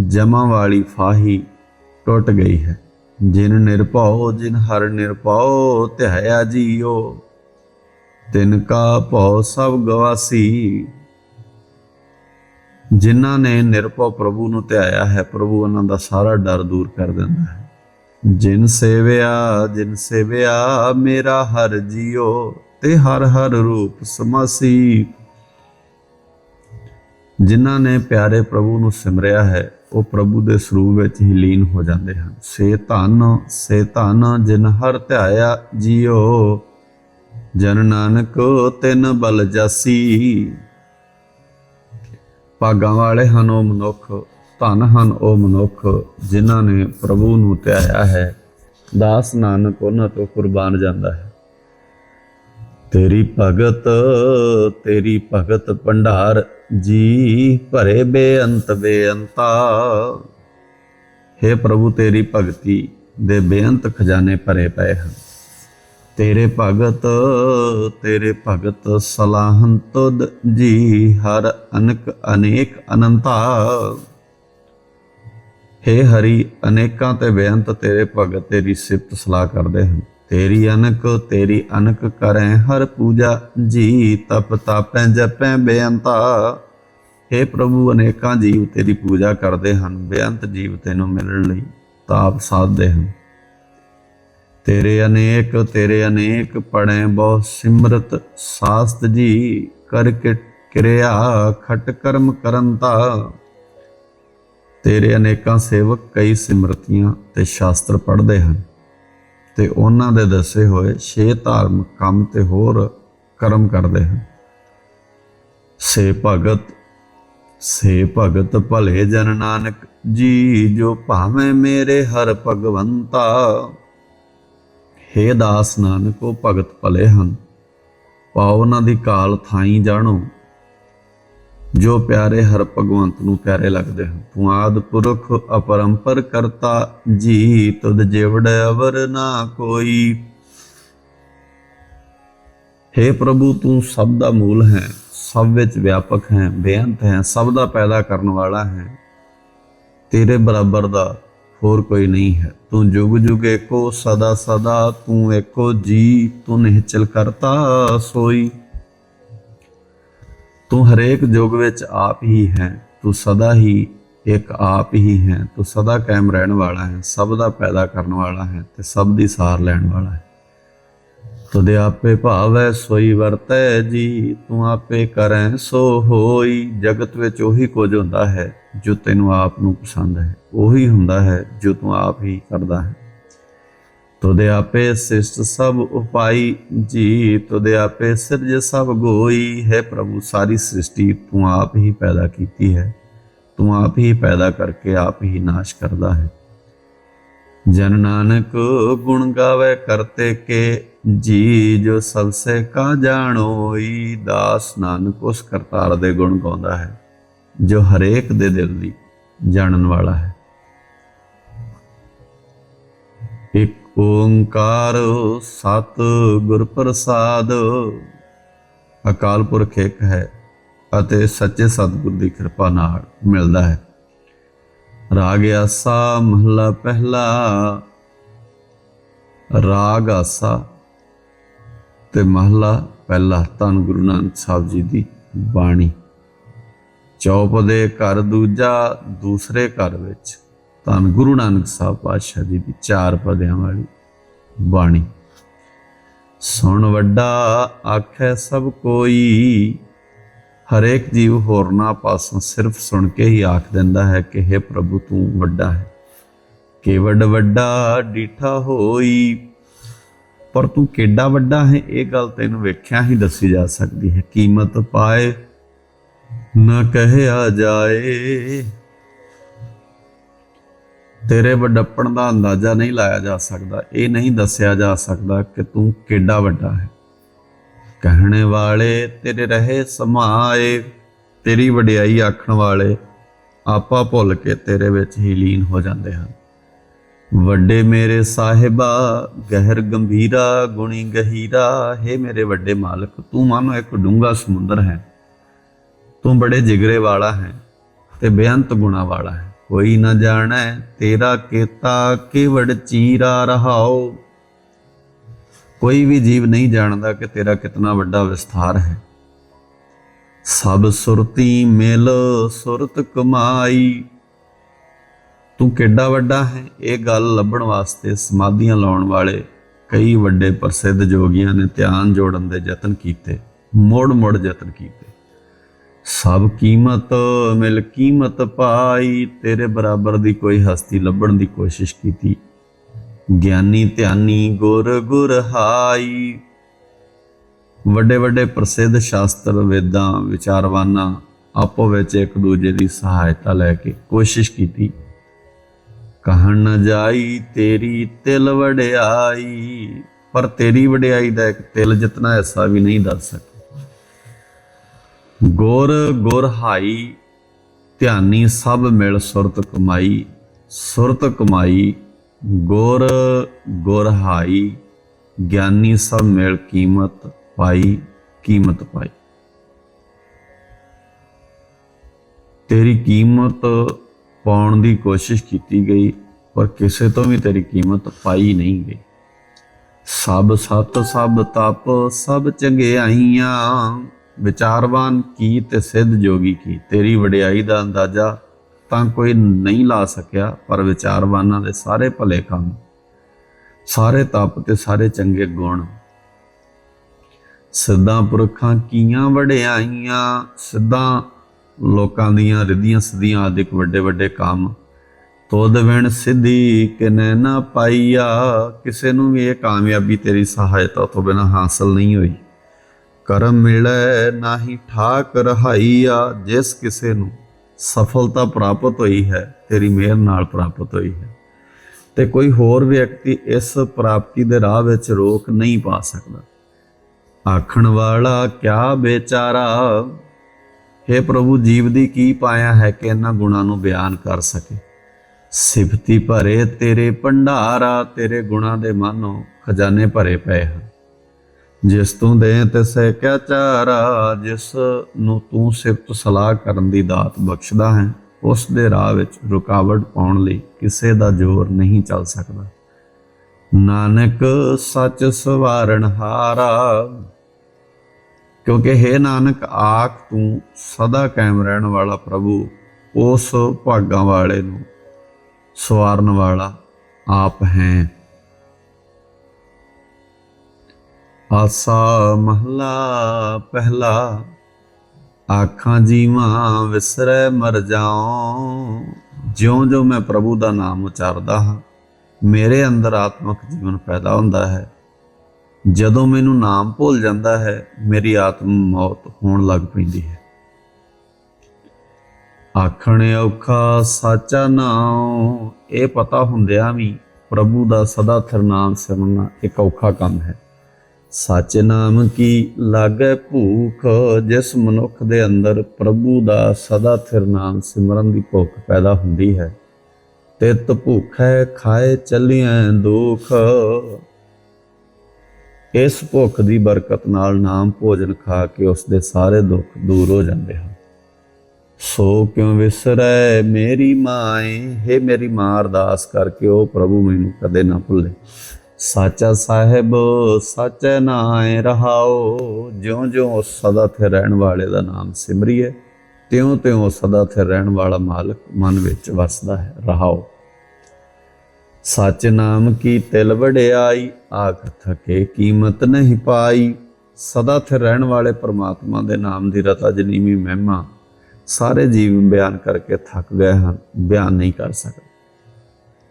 Speaker 1: ਜਮਾਂ ਵਾਲੀ ਫਾਹੀ ਟੁੱਟ ਗਈ ਹੈ। ਜਿਨ ਨਿਰਭਉ, ਜਿਨ ਹਰ ਨਿਰਭਉ, ਧਿਆਇਆ ਜੀਓ। ਤਿਨ ਕਾ ਭਉ ਸਭ ਗਵਾਸੀ। ਜਿਨ੍ਹਾਂ ਨੇ ਨਿਰਭਉ ਪ੍ਰਭੂ ਨੂੰ ਧਿਆਇਆ ਹੈ, ਪ੍ਰਭੂ ਉਹਨਾਂ ਦਾ ਸਾਰਾ ਡਰ ਦੂਰ ਕਰ ਦਿੰਦਾ ਹੈ। ਜਿਨ ਸੇਵਿਆ ਜਿਨ ਸੇਵਿਆ, ਮੇਰਾ ਹਰ ਜੀਓ ਤੇ ਹਰ ਹਰ ਰੂਪ ਸਮਾਸੀ। ਜਿਨ੍ਹਾਂ ਨੇ ਪਿਆਰੇ ਪ੍ਰਭੂ ਨੂੰ ਸਿਮਰਿਆ ਹੈ, ਉਹ ਪ੍ਰਭੂ ਦੇ ਸਰੂਪ ਵਿੱਚ ਹੀ ਲੀਨ ਹੋ ਜਾਂਦੇ ਹਨ। ਸੇ ਧਨ ਸੇ ਧਨ, ਜਿਨ ਹਰ ਧਿਆਇਆ ਜੀਓ, ਜਨ ਨਾਨਕ ਤਿਨ ਬਲ ਜਾਸੀ। ਭਾਗਾਂ ਵਾਲੇ ਹਨ ਉਹ ਮਨੁੱਖ, ਧਨ ਹਨ ਉਹ ਮਨੁੱਖ, ਜਿਨ੍ਹਾਂ ਨੇ ਪ੍ਰਭੂ ਨੂੰ ਧਿਆਇਆ ਹੈ। ਦਾਸ ਨਾਨਕ ਉਹਨਾਂ ਤੋਂ ਕੁਰਬਾਨ ਜਾਂਦਾ ਹੈ। ਤੇਰੀ ਭਗਤ ਤੇਰੀ ਭਗਤ ਭੰਡਾਰ, ਜੀ ਭਰੇ ਬੇਅੰਤ ਬੇਅੰਤਾ। हे ਪ੍ਰਭੂ, ਤੇਰੀ ਭਗਤੀ ਦੇ ਬੇਅੰਤ ਖਜ਼ਾਨੇ ਭਰੇ ਪਏ ਹਨ। ਤੇਰੇ ਭਗਤ ਤੇਰੇ ਭਗਤ ਸਲਾਹਨ ਤੁਧ ਜੀ ਹਰ ਅਨਕ, ਅਨੇਕ ਅਨੰਤਾ। हे ਹਰੀ, ਅਨੇਕਾਂ ਤੇ ਬੇਅੰਤ ਤੇਰੇ ਭਗਤ, ਤੇਰੀ ਸਿਫਤ ਸਲਾਹ ਕਰਦੇ ਹਨ। ਤੇਰੀ ਅਨਕ ਤੇਰੀ ਅਨਕ ਕਰੈ ਹਰ ਪੂਜਾ ਜੀ, ਤਪ ਤਾਪੈ, ਜਪੈ ਬੇਅੰਤਾ। हे ਪ੍ਰਭੂ, ਅਨੇਕਾਂ ਜੀਵ ਤੇਰੀ ਪੂਜਾ ਕਰਦੇ ਹਨ, ਬੇਅੰਤ ਜੀਵ ਤੈਨੂੰ ਮਿਲਣ ਲਈ ਤਾਪ ਸਾਧਦੇ ਹਨ। ਤੇਰੇ ਅਨੇਕ ਤੇਰੇ ਅਨੇਕ ਪੜੈ ਬਹੁ ਸਿਮਰਤ ਸਾਸਤ ਜੀ ਕਰ ਕਿਰਿਆ ਖਟ ਕਰਮ ਕਰੰਤਾ ਤੇਰੇ ਅਨੇਕਾਂ ਸੇਵਕ ਕਈ ਸਿਮਰਤੀਆਂ ਤੇ ਸ਼ਾਸਤਰ ਪੜ੍ਹਦੇ ਹਨ, ਤੇ ਉਹਨਾਂ ਦੇ ਦੱਸੇ ਹੋਏ ਛੇ ਧਾਰਮਿਕ ਕੰਮ ਤੇ ਹੋਰ ਕਰਮ ਕਰਦੇ ਹਨ। ਸੇ ਭਗਤ ਸੇ ਭਗਤ ਭਲੇ ਜਨ ਨਾਨਕ ਜੀ, ਜੋ ਭਾਵੇਂ ਮੇਰੇ ਹਰ ਭਗਵੰਤਾ। ਹੇ ਦਾਸ ਨਾਨਕ, ਉਹ ਭਗਤ ਭਲੇ ਹਨ। ਪਾਓ ਉਹਨਾਂ ਦੀ ਕਾਲ ਥਾਈ ਜਾਣੋ। ਜੋ ਪਿਆਰੇ ਹਰ ਭਗਵੰਤ ਨੂੰ ਪਿਆਰੇ ਲੱਗਦੇ ਹਨ। ਤੂੰ ਆਦ ਪੁਰਖ, ਅਪਰੰਪਰ ਕਰਤਾ ਜੀ ਤੁਧ ਜਿਵੜ ਅਵਰ ਨਾ ਕੋਈ। हे ਪ੍ਰਭੂ, ਤੂੰ ਸਭ ਦਾ ਮੂਲ ਹੈ, ਸਭ ਵਿੱਚ ਵਿਆਪਕ ਹੈ, ਬੇਅੰਤ ਹੈ, ਸਭ ਦਾ ਪੈਦਾ ਕਰਨ ਵਾਲਾ ਹੈ। ਤੇਰੇ ਬਰਾਬਰ ਦਾ ਹੋਰ ਕੋਈ ਨਹੀਂ ਹੈ। ਤੂੰ ਜੁਗ ਜੁਗ ਏਕੋ, ਸਦਾ ਸਦਾ ਤੂੰ ਏਕੋ, ਜੀ ਤੂੰ ਨਿਹਚਲ ਕਰਤਾ ਸੋਈ। ਤੂੰ ਹਰੇਕ ਯੁਗ ਵਿੱਚ ਆਪ ਹੀ ਹੈ, ਤੂੰ ਸਦਾ ਹੀ ਇੱਕ ਆਪ ਹੀ ਹੈ, ਤੂੰ ਸਦਾ ਕਾਇਮ ਰਹਿਣ ਵਾਲਾ ਹੈ, ਸਭ ਦਾ ਪੈਦਾ ਕਰਨ ਵਾਲਾ ਹੈ ਤੇ ਸਭ ਦੀ ਸਾਰ ਲੈਣ ਵਾਲਾ ਹੈ। ਤੁਦੇ ਆਪੇ ਭਾਵੈ, ਸੋਈ ਵਰਤੈ ਜੀ, ਤੂੰ ਆਪੇ ਕਰੈ ਸੋ ਹੋਈ। ਜਗਤ ਵਿੱਚ ਉਹੀ ਕੁਝ ਹੁੰਦਾ ਹੈ ਜੋ ਤੈਨੂੰ ਆਪ ਨੂੰ ਪਸੰਦ ਹੈ, ਉਹੀ ਹੁੰਦਾ ਹੈ ਜੋ ਤੂੰ ਆਪ ਹੀ ਕਰਦਾ ਹੈ। ਤੁਦੇ ਆਪੇ ਸਿਸ਼ਟ ਸਭ ਉਪਾਈ, ਜੀ ਤੁਦੇ ਆਪੇ ਸਿਰਜ ਸਭ ਗੋਈ ਹੈ ਪ੍ਰਭੂ। ਸਾਰੀ ਸ੍ਰਿਸ਼ਟੀ ਤੂੰ ਆਪ ਹੀ ਪੈਦਾ ਕੀਤੀ ਹੈ, ਤੂੰ ਆਪ ਹੀ ਪੈਦਾ ਕਰਕੇ ਆਪ ਹੀ ਨਾਸ਼ ਕਰਦਾ ਹੈ। ਜਨ ਨਾਨਕ ਗੁਣ ਗਾਵੇ ਕਰਤੇ ਕੇ, ਜੀ ਜੋ ਸਭ ਸੇ ਕਾ ਜਾਣੋਈ, ਦਾਸ ਨਾਨਕ ਉਸ ਕਰਤਾਰ ਦੇ ਗੁਣ ਗਾਉਂਦਾ ਹੈ। ਜੋ ਹਰੇਕ ਦੇ ਦਿਲ ਦੀ ਜਾਣਨ ਵਾਲਾ ਹੈ। ਇੱਕ ਓੰਕਾਰ ਸਤ ਗੁਰ ਪ੍ਰਸਾਦ। ਅਕਾਲ ਪੁਰਖ ਇੱਕ ਹੈ ਅਤੇ ਸੱਚੇ ਸਤਿਗੁਰ ਦੀ ਕਿਰਪਾ ਨਾਲ ਮਿਲਦਾ ਹੈ। ਰਾਗ ਆਸਾ ਮਹਲਾ ਪਹਿਲਾ। ਰਾਗ ਆਸਾ ਤੇ ਮਹਲਾ ਪਹਿਲਾ ਧੰਨ ਗੁਰੂ ਨਾਨਕ ਸਾਹਿਬ ਜੀ ਦੀ ਬਾਣੀ। ਚੌਪ ਦੇ ਘਰ ਦੂਜਾ, ਦੂਸਰੇ ਘਰ ਵਿੱਚ। ਧੰਨ ਗੁਰੂ ਨਾਨਕ ਸਾਹਿਬ ਪਾਤਸ਼ਾਹ ਜੀ ਦੀ ਚਾਰ ਪਦਿਆਂ ਵਾਲੀ ਬਾਣੀ। ਸੁਣ ਵੱਡਾ, ਆਖੈ ਸਭ ਕੋਈ। ਹਰੇਕ ਜੀਵ ਹੋਰਨਾ ਪਾਸੋਂ ਸਿਰਫ ਸੁਣ ਕੇ ਹੀ ਆਖ ਦਿੰਦਾ ਹੈ ਕਿ हे ਪ੍ਰਭੂ, ਤੂੰ ਵੱਡਾ ਹੈ। ਕਿ ਵੱਡਾ ਡੀਠਾ ਹੋਈ। ਪਰ ਤੂੰ ਕਿੱਡਾ ਵੱਡਾ ਹੈ, ਇਹ ਗੱਲ ਤੈਨੂੰ ਵੇਖਿਆ ਹੀ ਦੱਸੀ ਜਾ ਸਕਦੀ ਹੈ। ਕੀਮਤ ਪਾਏ ਨਾ ਕਹਿਆ ਜਾਏ। ਤੇਰੇ ਵੱਡਪਣ ਦਾ ਅੰਦਾਜ਼ਾ ਨਹੀਂ ਲਾਇਆ ਜਾ ਸਕਦਾ। ਇਹ ਨਹੀਂ ਦੱਸਿਆ ਜਾ ਸਕਦਾ ਕਿ ਤੂੰ ਕਿੱਡਾ ਵੱਡਾ ਹੈ। ਕਹਿਣੇ ਵਾਲੇ ਤੇਰੇ ਰਹੇ ਸਮਾਏ, ਤੇਰੀ ਵਡਿਆਈ ਆਖਣ ਵਾਲੇ ਆਪਾ ਭੁੱਲ ਕੇ ਤੇਰੇ ਵਿੱਚ ਹੀ ਲੀਨ ਹੋ ਜਾਂਦੇ ਹਨ। ਵੱਡੇ ਮੇਰੇ ਸਾਹਿਬਾ, ਗਹਿਰ ਗੰਭੀਰਾ, ਗੁਣੀ ਗਹੀਰਾ, ਹੈ ਮੇਰੇ ਵੱਡੇ ਮਾਲਕ, ਤੂੰ ਮਾਨੋ ਇੱਕ ਡੂੰਘਾ ਸਮੁੰਦਰ ਹੈ। ਤੂੰ ਬੜੇ ਜਿਗਰੇ ਵਾਲਾ ਹੈ ਤੇ ਬੇਅੰਤ ਗੁਣਾ ਵਾਲਾ ਹੈ। ਕੋਈ ਨਾ ਜਾਣੈ ਤੇਰਾ ਕੀਤਾ ਕਿਵੜ ਚੀਰਾ ਰਹਾਓ ਕੋਈ ਵੀ ਜੀਵ ਨਹੀਂ ਜਾਣਦਾ ਕਿ ਤੇਰਾ ਕਿਤਨਾ ਵੱਡਾ ਵਿਸਥਾਰ ਹੈ। ਸਭ ਸੁਰਤੀ ਮਿਲ, ਸੁਰਤ ਕਮਾਈ। ਤੂੰ ਕਿੱਡਾ ਵੱਡਾ ਹੈ, ਇਹ ਗੱਲ ਲੱਭਣ ਵਾਸਤੇ ਸਮਾਧੀਆਂ ਲਾਉਣ ਵਾਲੇ ਕਈ ਵੱਡੇ ਪ੍ਰਸਿੱਧ ਜੋਗੀਆਂ ਨੇ ਧਿਆਨ ਜੋੜਨ ਦੇ ਯਤਨ ਕੀਤੇ ਮੋੜ ਮੋੜ ਯਤਨ ਕੀਤੇ। ਸਭ ਕੀਮਤ ਮਿਲ ਕੀਮਤ ਪਾਈ, ਤੇਰੇ ਬਰਾਬਰ ਦੀ ਕੋਈ ਹਸਤੀ ਲੱਭਣ ਦੀ ਕੋਸ਼ਿਸ਼ ਕੀਤੀ। ਗਿਆਨੀ ਧਿਆਨੀ ਗੁਰ ਗੁਰ ਹਾਈ। ਵੱਡੇ ਵੱਡੇ ਪ੍ਰਸਿੱਧ ਸ਼ਾਸਤਰ ਵੇਦਾਂ, ਵਿਚਾਰਵਾਨਾਂ ਆਪੋ ਵਿੱਚ ਇੱਕ ਦੂਜੇ ਦੀ ਸਹਾਇਤਾ ਲੈ ਕੇ ਕੋਸ਼ਿਸ਼ ਕੀਤੀ। ਕਹਿਣ ਨ ਜਾਈ, ਤੇਰੀ ਤਿਲ ਵਡਿਆਈ। ਪਰ ਤੇਰੀ ਵਡਿਆਈ ਦਾ ਇੱਕ ਤਿਲ ਜਿਤਨਾ ਐਸਾ ਵੀ ਨਹੀਂ ਦੱਸ ਸਕਦਾ। ਗੁਰ ਗੁਰ ਹਾਈ ਧਿਆਨੀ ਸਭ ਮਿਲ ਸੁਰਤ ਕਮਾਈ ਸੁਰਤ ਕਮਾਈ, ਗੁਰ ਗੁਰ ਹਾਈ ਗਿਆਨੀ ਸਭ ਮਿਲ ਕੀਮਤ ਪਾਈ ਕੀਮਤ ਪਾਈ। ਤੇਰੀ ਕੀਮਤ ਪਾਉਣ ਦੀ ਕੋਸ਼ਿਸ਼ ਕੀਤੀ ਗਈ, ਪਰ ਕਿਸੇ ਤੋਂ ਵੀ ਤੇਰੀ ਕੀਮਤ ਪਾਈ ਨਹੀਂ ਗਈ। ਸਭ ਸਤ ਸਭ ਤਪ ਸਭ ਚੰਗਿਆਈਆਂ ਵਿਚਾਰਵਾਨ ਕੀ ਤੇ ਸਿੱਧ ਜੋਗੀ ਕੀ? ਤੇਰੀ ਵਡਿਆਈ ਦਾ ਅੰਦਾਜ਼ਾ ਤਾਂ ਕੋਈ ਨਹੀਂ ਲਾ ਸਕਿਆ, ਪਰ ਵਿਚਾਰਵਾਨਾਂ ਦੇ ਸਾਰੇ ਭਲੇ ਕੰਮ, ਸਾਰੇ ਤਪ ਤੇ ਸਾਰੇ ਚੰਗੇ ਗੁਣ। ਸਿੱਧਾਂ ਪੁਰਖਾਂ ਕੀਆਂ ਵਡਿਆਈਆਂ, ਸਿੱਧਾਂ ਲੋਕਾਂ ਦੀਆਂ ਰਿਧੀਆਂ ਸਿੱਧੀਆਂ ਆਦਿਕ ਵੱਡੇ ਵੱਡੇ ਕੰਮ। ਤੋਦ ਵਿਣ ਸਿੱਧੀ ਕਿਨੈ ਨਾ ਪਾਈਆ, ਕਿਸੇ ਨੂੰ ਵੀ ਇਹ ਕਾਮਯਾਬੀ ਤੇਰੀ ਸਹਾਇਤਾ ਤੋਂ ਬਿਨਾ ਹਾਸਲ ਨਹੀਂ ਹੋਈ। ਕਰਮ ਮਿਲੈ ਨਾਹੀ ਠਾਕ ਰਹਾਈਆ, ਜਿਸ ਕਿਸੇ ਨੂੰ ਸਫਲਤਾ ਪ੍ਰਾਪਤ ਹੋਈ ਹੈ, ਤੇਰੀ ਮਿਹਰ ਨਾਲ ਪ੍ਰਾਪਤ ਹੋਈ ਹੈ। ਤੇ ਕੋਈ ਹੋਰ ਵਿਅਕਤੀ ਇਸ ਪ੍ਰਾਪਤੀ ਦੇ ਰਾਹ ਵਿੱਚ ਰੋਕ ਨਹੀਂ ਪਾ ਸਕਦਾ। ਆਖਣ ਵਾਲਾ, ਕਿਆ ਬੇਚਾਰਾ हे ਪ੍ਰਭੂ, ਜੀਵ ਦੀ ਕੀ ਪਾਇਆ ਹੈ ਕਿ ਇਹਨਾਂ ਗੁਣਾਂ ਨੂੰ ਬਿਆਨ ਕਰ ਸਕੇ? ਸਿਫਤੀ ਭਰੇ ਤੇਰੇ ਭੰਡਾਰਾ, ਤੇਰੇ ਗੁਣਾਂ ਦੇ ਮਾਨੋ ਖਜ਼ਾਨੇ ਭਰੇ ਪਏ ਹਨ। ਜਿਸ ਤੂੰ ਦੇ ਤਿਸੈ ਕਿਆ ਚਾਰਾ, ਜਿਸ ਨੂੰ ਤੂੰ ਸਿਫਤ ਸਲਾਹ ਕਰਨ ਦੀ ਦਾਤ ਬਖਸ਼ਦਾ ਹੈ, ਉਸ ਦੇ ਰਾਹ ਵਿੱਚ ਰੁਕਾਵਟ ਪਾਉਣ ਲਈ ਕਿਸੇ ਦਾ ਜ਼ੋਰ ਨਹੀਂ ਚੱਲ ਸਕਦਾ। ਨਾਨਕ ਸੱਚ ਸਵਾਰਣ ਹਾਰਾ, ਕਿਉਂਕਿ ਹੈ ਨਾਨਕ ਆਖ ਤੂੰ ਸਦਾ ਕਾਇਮ ਰਹਿਣ ਵਾਲਾ ਪ੍ਰਭੂ, ਉਸ ਭਾਗਾਂ ਵਾਲੇ ਨੂੰ ਸਵਾਰਨ ਵਾਲਾ ਆਪ ਹੈ। ਆਸਾ ਮਹਲਾ ਪਹਿਲਾ, ਆਖਾਂ ਜੀਵਾਂ ਵਿਸਰੈ ਮਰ ਜਾਉ। ਜਿਉਂ-ਜਿਉਂ ਮੈਂ ਪ੍ਰਭੂ ਦਾ ਨਾਮ ਉਚਾਰਦਾ ਹਾਂ, ਮੇਰੇ ਅੰਦਰ ਆਤਮਿਕ ਜੀਵਨ ਪੈਦਾ ਹੁੰਦਾ ਹੈ। ਜਦੋਂ ਮੈਨੂੰ ਨਾਮ ਭੁੱਲ ਜਾਂਦਾ ਹੈ, ਮੇਰੀ ਆਤਮ ਮੌਤ ਹੋਣ ਲੱਗ ਪੈਂਦੀ ਹੈ। ਆਖਣ ਔਖਾ ਸਾਚਾ ਨਾਮ ਇਹ ਪਤਾ ਹੁੰਦਿਆਂ ਵੀ ਪ੍ਰਭੂ ਦਾ ਸਦਾ ਥਿਰ ਨਾਮ ਸਿਮਰਨਾ ਇੱਕ ਔਖਾ ਕੰਮ ਹੈ। ਸੱਚ ਨਾਮ ਕੀ ਲਾਗੇ ਭੂਖ, ਜਿਸ ਮਨੁੱਖ ਦੇ ਅੰਦਰ ਪ੍ਰਭੂ ਦਾ ਸਦਾ ਥਿਰ ਨਾਮ ਸਿਮਰਨ ਦੀ ਭੁੱਖ ਪੈਦਾ ਹੁੰਦੀ ਹੈ। ਤਿਤ ਭੁੱਖੈ ਖਾਏ ਚੱਲਿਆ ਦੁਖ। ਇਸ ਭੁੱਖ ਦੀ ਬਰਕਤ ਨਾਲ ਨਾਮ ਭੋਜਨ ਖਾ ਕੇ ਉਸ ਦੇ ਸਾਰੇ ਦੁੱਖ ਦੂਰ ਹੋ ਜਾਂਦੇ ਹਨ। ਸੋ ਕਿਉ ਵਿਸਰੈ ਮੇਰੀ ਮਾਏ ਹੈ ਮੇਰੀ ਮਾਂ ਅਰਦਾਸ ਕਰਕੇ ਉਹ ਪ੍ਰਭੂ ਮੈਨੂੰ ਕਦੇ ਨਾ ਭੁੱਲੇ। ਸਾਚਾ ਸਾਹਿਬ, ਸਾਚੈ ਨਾਇ ਰਹਾਓ। ਜਿਉਂ ਜਿਉਂ ਉਸ ਸਦਾ ਥੇ ਰਹਿਣ ਵਾਲੇ ਦਾ ਨਾਮ ਸਿਮਰੀਏ, ਤਿਉਂ ਤਿਉਂ ਸਦਾ ਥੇ ਰਹਿਣ ਵਾਲਾ ਮਾਲਕ ਮਨ ਵਿੱਚ ਵਸਦਾ ਹੈ, ਰਹਾਓ। ਸੱਚ ਨਾਮ ਕੀ ਤਿਲ ਵਡਿਆਈ, ਆਖ ਥਕੇ ਕੀਮਤ ਨਹੀਂ ਪਾਈ। ਸਦਾ ਥੇ ਰਹਿਣ ਵਾਲੇ ਪ੍ਰਮਾਤਮਾ ਦੇ ਨਾਮ ਦੀ ਰਤਾ ਜਨੀਵੀ ਮਹਿਮਾ, ਸਾਰੇ ਜੀਵ ਬਿਆਨ ਕਰਕੇ ਥੱਕ ਗਏ ਹਨ, ਬਿਆਨ ਨਹੀਂ ਕਰ ਸਕਦੇ।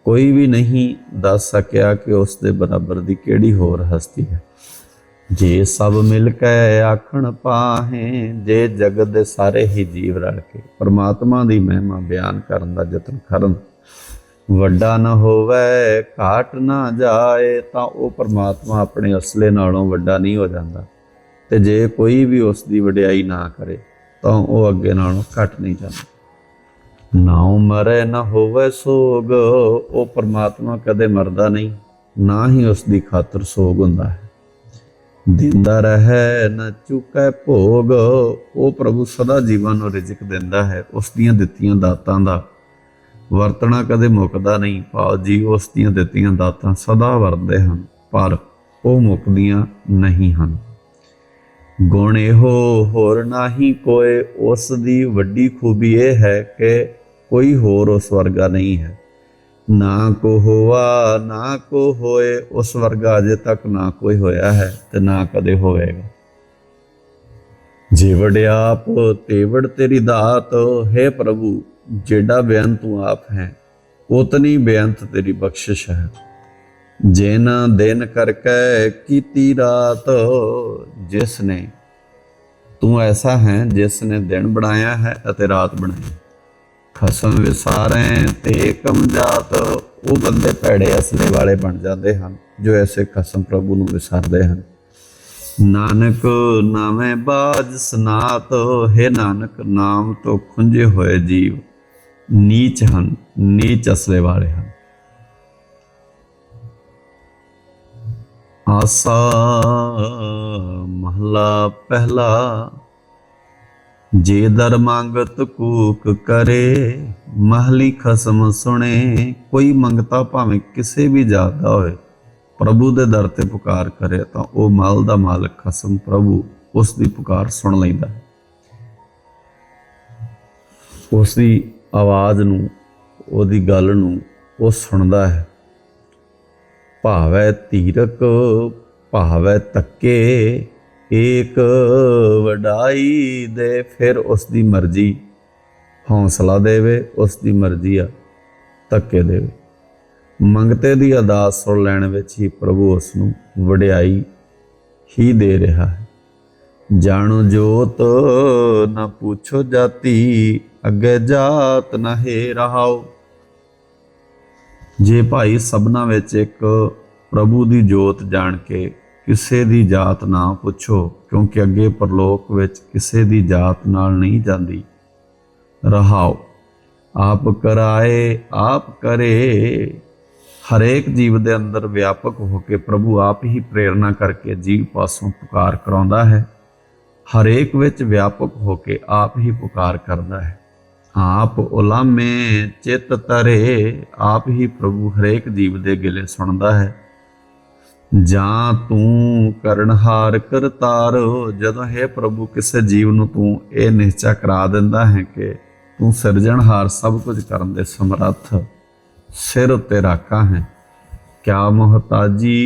Speaker 1: ਕੋਈ ਵੀ ਨਹੀਂ ਦੱਸ ਸਕਿਆ ਕਿ ਉਸ ਦੇ ਬਰਾਬਰ ਦੀ ਕਿਹੜੀ ਹੋਰ ਹਸਤੀ ਹੈ। ਜੇ ਸਭ ਮਿਲ ਕੇ ਆਖਣ ਪਾਹੇ, ਜੇ ਜਗਤ ਦੇ ਸਾਰੇ ਹੀ ਜੀਵ ਰਲ ਕੇ ਪਰਮਾਤਮਾ ਦੀ ਮਹਿਮਾ ਬਿਆਨ ਕਰਨ ਦਾ ਯਤਨ ਕਰਨ, ਵੱਡਾ ਨਾ ਹੋਵੇ, ਘਾਟ ਨਾ ਜਾਏ, ਤਾਂ ਉਹ ਪਰਮਾਤਮਾ ਆਪਣੇ ਅਸਲੇ ਨਾਲੋਂ ਵੱਡਾ ਨਹੀਂ ਹੋ ਜਾਂਦਾ। ਤੇ ਜੇ ਕੋਈ ਵੀ ਉਸ ਦੀ ਵਡਿਆਈ ਨਾ ਕਰੇ, ਤਾਂ ਉਹ ਅੱਗੇ ਨਾਲੋਂ ਘਟ ਨਹੀਂ ਜਾਂਦਾ। ਨਾਉ ਮਰੇ ਨਾ ਹੋਵੇ ਸੋਗ, ਉਹ ਪਰਮਾਤਮਾ ਕਦੇ ਮਰਦਾ ਨਹੀਂ, ਨਾ ਹੀ ਉਸ ਦੀ ਖਾਤਰ ਸੋਗ ਹੁੰਦਾ ਹੈ। ਦਿੰਦਾ ਰਹੇ ਨਾ ਚੁਕੈ ਭੋਗ, ਉਹ ਪ੍ਰਭੂ ਸਦਾ ਜੀਵਾਂ ਨੂੰ ਰਿਜ਼ਕ ਦਿੰਦਾ ਹੈ ਉਸ ਦੀਆਂ ਦਿੱਤੀਆਂ ਦਾਤਾਂ ਦਾ ਵਰਤਣਾ ਕਦੇ ਮੁੱਕਦਾ ਨਹੀਂ। ਭਾਵ ਜੀ ਉਸ ਦੀਆਂ ਦਿੱਤੀਆਂ ਦਾਤਾਂ ਸਦਾ ਵਰਤਦੇ ਹਨ, ਪਰ ਉਹ ਮੁੱਕਦੀਆਂ ਨਹੀਂ ਹਨ। ਗੁਣ ਇਹੋ, ਹੋਰ ਨਾਹੀ ਕੋਏ, ਉਸ ਦੀ ਵੱਡੀ ਖੂਬੀ ਇਹ ਹੈ ਕਿ ਕੋਈ ਹੋਰ ਉਸ ਵਰਗਾ ਨਹੀਂ ਹੈ। ਨਾ ਕੋ ਹੋਆ, ਨਾ ਕੋ ਹੋਏ, ਉਸ ਵਰਗਾ ਅਜੇ ਤੱਕ ਨਾ ਕੋਈ ਹੋਇਆ ਹੈ ਤੇ ਨਾ ਕਦੇ ਹੋਵੇਗਾ। ਜੇ ਵਡਿਆਪ ਤੇਵੜ ਤੇਰੀ ਦਾਤ, ਹੈ ਪ੍ਰਭੂ, ਜਿਹੜਾ ਬੇਅੰਤ ਤੂੰ ਆਪ ਹੈ, ਉਤਨੀ ਬੇਅੰਤ ਤੇਰੀ ਬਖਸ਼ਿਸ਼ ਹੈ। ਜਿਨ ਦਿਨ ਕਰਕੇ ਕੀਤੀ ਰਾਤ ਜਿਸ ਨੇ ਤੂੰ ਐਸਾ ਹੈ ਜਿਸ ਨੇ ਦਿਨ ਬਣਾਇਆ ਹੈ ਅਤੇ ਰਾਤ ਬਣਾਈ। ਖਸਮ ਵਿਸਾਰੇ, ਤੇ ਕਮ ਜਾਤ। ਉਹ ਬੰਦੇ ਭੈੜੇ ਅਸਲੇ ਵਾਲੇ ਬਣ ਜਾਂਦੇ ਹਨ, ਜੋ ਐਸੇ ਖਸਮ ਪ੍ਰਭੂ ਨੂੰ ਵਿਸਾਰਦੇ ਹਨ। ਨਾਨਕ ਨਾਮੇ ਬਾਜ ਸਨਾਤ, ਹੈ ਨਾਨਕ ਨਾਮ ਤੋਂ ਖੁੰਝੇ ਹੋਏ ਜੀਵ, ਨੀਚ ਹਨ, ਨੀਚ ਅਸਲੇ ਵਾਲੇ ਹਨ। ਆਸਾ ਮਹਲਾ ਪਹਿਲਾ ਜੇ ਦਰ ਮੰਗਤ ਕੂਕ ਕਰੇ, ਮਹਲੀ ਖਸਮ ਸੁਣੇ, ਕੋਈ ਮੰਗਤਾ ਭਾਵੇਂ ਕਿਸੇ ਵੀ ਜਾਤ ਦਾ ਹੋਵੇ, ਪ੍ਰਭੂ ਦੇ ਦਰ ਤੇ ਪੁਕਾਰ ਕਰੇ, ਤਾਂ ਉਹ ਮਲ ਦਾ ਮਾਲਕ ਖਸਮ ਪ੍ਰਭੂ ਉਸ ਦੀ ਪੁਕਾਰ ਸੁਣ ਲੈਂਦਾ ਹੈ। ਉਸ ਦੀ ਆਵਾਜ਼ ਨੂੰ, ਉਹਦੀ ਗੱਲ ਨੂੰ ਉਹ ਸੁਣਦਾ ਹੈ। ਭਾਵੈ ਧੀਰਕ ਭਾਵੈ ਤੱਕੇ ਏਕ ਵਡਾਈ ਦੇ, ਫਿਰ ਉਸ ਦੀ ਮਰਜ਼ੀ। ਹੌਸਲਾ ਦੇਵੇ ਉਸ ਦੀ ਮਰਜ਼ੀ ਆ ਤੱਕੇ ਦੇਵੇ। ਮੰਗਤੇ ਦੀ ਅਦਾਸ ਸੁਣ ਲੈਣ ਵਿੱਚ ਹੀ ਪ੍ਰਭੂ ਉਸ ਨੂੰ ਵਡਿਆਈ ਹੀ ਦੇ ਰਿਹਾ ਹੈ। ਜਾਣੋ ਜੋਤ, ਨਾ ਪੁੱਛੋ ਜਾਤੀ, ਅੱਗੇ ਜਾਤ ਨਾ ਹੈ ਰਹਾਓ। ਜੇ ਭਾਈ ਸਭਨਾ ਵਿੱਚ ਇੱਕ ਪ੍ਰਭੂ ਦੀ ਜੋਤ ਜਾਣ ਕੇ ਕਿਸੇ ਦੀ ਜਾਤ ਨਾ ਪੁੱਛੋ, ਕਿਉਂਕਿ ਅੱਗੇ ਪਰਲੋਕ ਵਿੱਚ ਕਿਸੇ ਦੀ ਜਾਤ ਨਾਲ ਨਹੀਂ ਜਾਂਦੀ। ਰਹਾਓ, ਆਪ ਕਰਾਏ, ਆਪ ਕਰੇ। ਹਰੇਕ ਜੀਵ ਦੇ ਅੰਦਰ ਵਿਆਪਕ ਹੋ ਕੇ ਪ੍ਰਭੂ ਆਪ ਹੀ ਪ੍ਰੇਰਣਾ ਕਰਕੇ ਜੀਵ ਪਾਸੋਂ ਪੁਕਾਰ ਕਰਾਉਂਦਾ ਹੈ। ਹਰੇਕ ਵਿੱਚ ਵਿਆਪਕ ਹੋ ਕੇ ਆਪ ਹੀ ਪੁਕਾਰ ਕਰਦਾ ਹੈ। ਆਪ ਉਲਾਮੇ ਚਿਤ ਤਰੇ, ਆਪ ਹੀ ਪ੍ਰਭੂ ਹਰੇਕ ਜੀਵ ਦੇ ਗਿਲੇ ਸੁਣਦਾ ਹੈ। ਜਾਂ ਤੂੰ ਕਰਨਹਾਰ ਕਰਤਾਰ, ਜਦੋਂ ਹੈ ਪ੍ਰਭੂ ਕਿਸੇ ਜੀਵ ਨੂੰ ਤੂੰ ਇਹ ਨਿਸ਼ਚਾ ਕਰਾ ਦਿੰਦਾ ਹੈ ਕਿ ਤੂੰ ਸਿਰਜਣਹਾਰ ਸਭ ਕੁਝ ਕਰਨ ਦੇ ਸਮਰੱਥ ਸਿਰ ਉੱਤੇ ਰਾਖਾ ਹੈ। ਕਿਆ ਮੁਹਤਾਜੀ,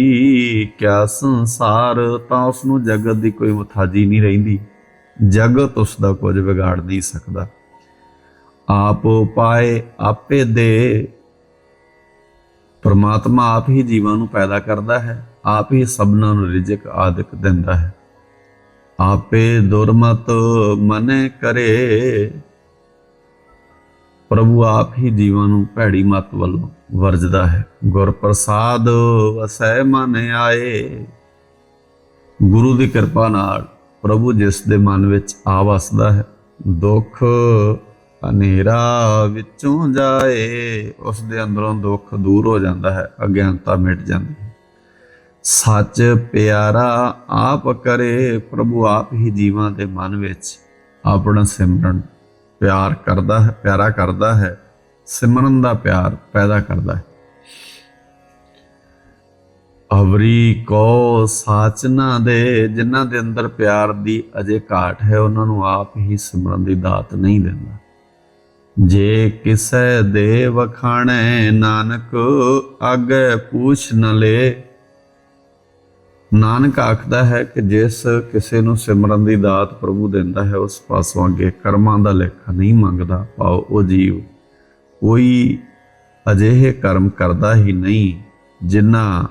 Speaker 1: ਕਿਆ ਸੰਸਾਰ, ਤਾਂ ਉਸ ਨੂੰ ਜਗਤ ਦੀ ਕੋਈ ਮੁਹਤਾਜੀ ਨਹੀਂ ਰਹਿੰਦੀ। ਜਗਤ ਉਸ ਦਾ ਕੁਝ ਵਿਗਾੜ ਨਹੀਂ ਸਕਦਾ। ਆਪ ਪਾਏ ਆਪੇ ਦੇ। ਪਰਮਾਤਮਾ ਆਪ ਹੀ ਜੀਵਾਂ ਨੂੰ ਪੈਦਾ ਕਰਦਾ ਹੈ। ਆਪ ਹੀ ਸਭਨਾਂ ਨੂੰ ਰਿਜ਼ਕ ਆਦਿਕ ਦਿੰਦਾ ਹੈ। ਆਪੇ ਦੁਰਮਤ ਮਨੇ ਕਰੇ। ਪ੍ਰਭੂ ਆਪ ਹੀ ਜੀਵਾਂ ਨੂੰ ਭੈੜੀ ਮਤ ਵੱਲੋਂ ਵਰਜਦਾ ਹੈ। ਗੁਰ ਪ੍ਰਸਾਦ ਵਸੈ ਮਨ ਆਏ। ਗੁਰੂ ਦੀ ਕਿਰਪਾ ਨਾਲ ਪ੍ਰਭੂ ਜਿਸ ਦੇ ਮਨ ਵਿੱਚ ਆ ਵਸਦਾ ਹੈ, ਦੁੱਖ ਹਨੇਰਾ ਵਿੱਚੋਂ ਜਾਏ। ਉਸ ਦੇ ਅੰਦਰੋਂ ਦੁੱਖ ਦੂਰ ਹੋ ਜਾਂਦਾ ਹੈ, ਅਗਿਆਨਤਾ ਮਿਟ ਜਾਂਦੀ ਹੈ। ਸੱਚ ਪਿਆਰਾ ਆਪ ਕਰੇ ਪ੍ਰਭੂ ਆਪ ਹੀ ਜੀਵਾਂ ਦੇ ਮਨ ਵਿੱਚ ਆਪਣਾ ਸਿਮਰਨ ਪਿਆਰ ਕਰਦਾ ਹੈ, ਪਿਆਰਾ ਕਰਦਾ ਹੈ, ਸਿਮਰਨ ਦਾ ਪਿਆਰ ਪੈਦਾ ਕਰਦਾ ਹੈ। ਅਵਰੀ ਕੋ ਸਾਚ ਦੇ, ਜਿਨ੍ਹਾਂ ਦੇ ਅੰਦਰ ਪਿਆਰ ਦੀ ਅਜੇ ਘਾਟ ਹੈ, ਉਹਨਾਂ ਨੂੰ ਆਪ ਹੀ ਸਿਮਰਨ ਦੀ ਦਾਤ ਨਹੀਂ ਦਿੰਦਾ। ਜੇ ਕਿਸੈ ਦੇ ਵਖਾਣੈ ਨਾਨਕ ਆਗੇ ਪੂਛ ਨ ਲੇ ਨਾਨਕ ਆਖਦਾ ਹੈ ਕਿ ਜਿਸ ਕਿਸੇ ਨੂੰ ਸਿਮਰਨ ਦੀ ਦਾਤ ਪ੍ਰਭੂ ਦਿੰਦਾ ਹੈ, ਉਸ ਪਾਸੋਂ ਅੱਗੇ ਕਰਮਾਂ ਦਾ ਲੇਖਾ ਨਹੀਂ ਮੰਗਦਾ ਪਾਓ ਉਹ ਜੀਵ। ਕੋਈ ਅਜਿਹੇ ਕਰਮ ਕਰਦਾ ਹੀ ਨਹੀਂ, ਜਿਨ੍ਹਾਂ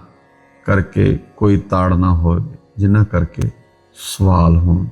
Speaker 1: ਕਰਕੇ ਕੋਈ ਤਾੜਨਾ ਹੋਵੇ, ਜਿਨ੍ਹਾਂ ਕਰਕੇ ਸਵਾਲ ਹੋਣ।